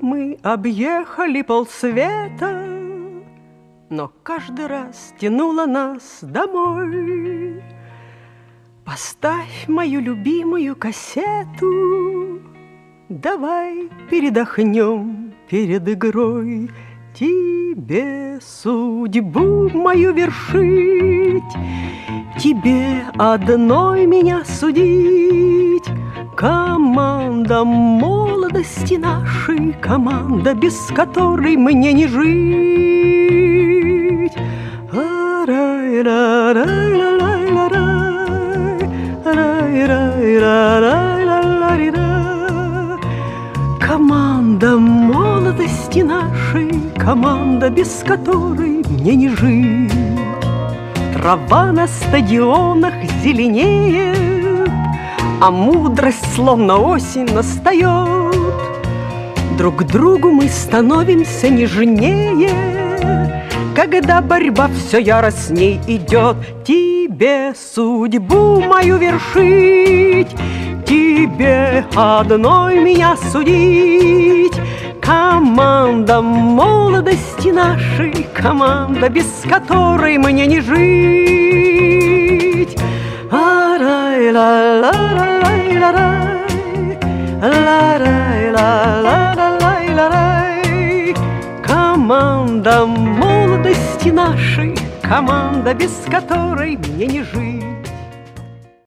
Мы объехали полсвета, но каждый раз тянуло нас домой. Поставь мою любимую кассету, Давай передохнем перед игрой. Тебе судьбу мою вершить, Тебе одной меня судить. Команда молодости нашей, Команда, без которой мне не жить. Команда молодости нашей, Команда, без которой мне не жить. Трава на стадионах зеленеет, А мудрость, словно осень, настает. Друг другу мы становимся нежнее, Когда борьба все яростней идет. Тебе судьбу мою вершить, Тебе одной меня судить. Команда молодости нашей, Команда, без которой мне не жить. Команда молодости нашей, Команда, без которой мне не жить.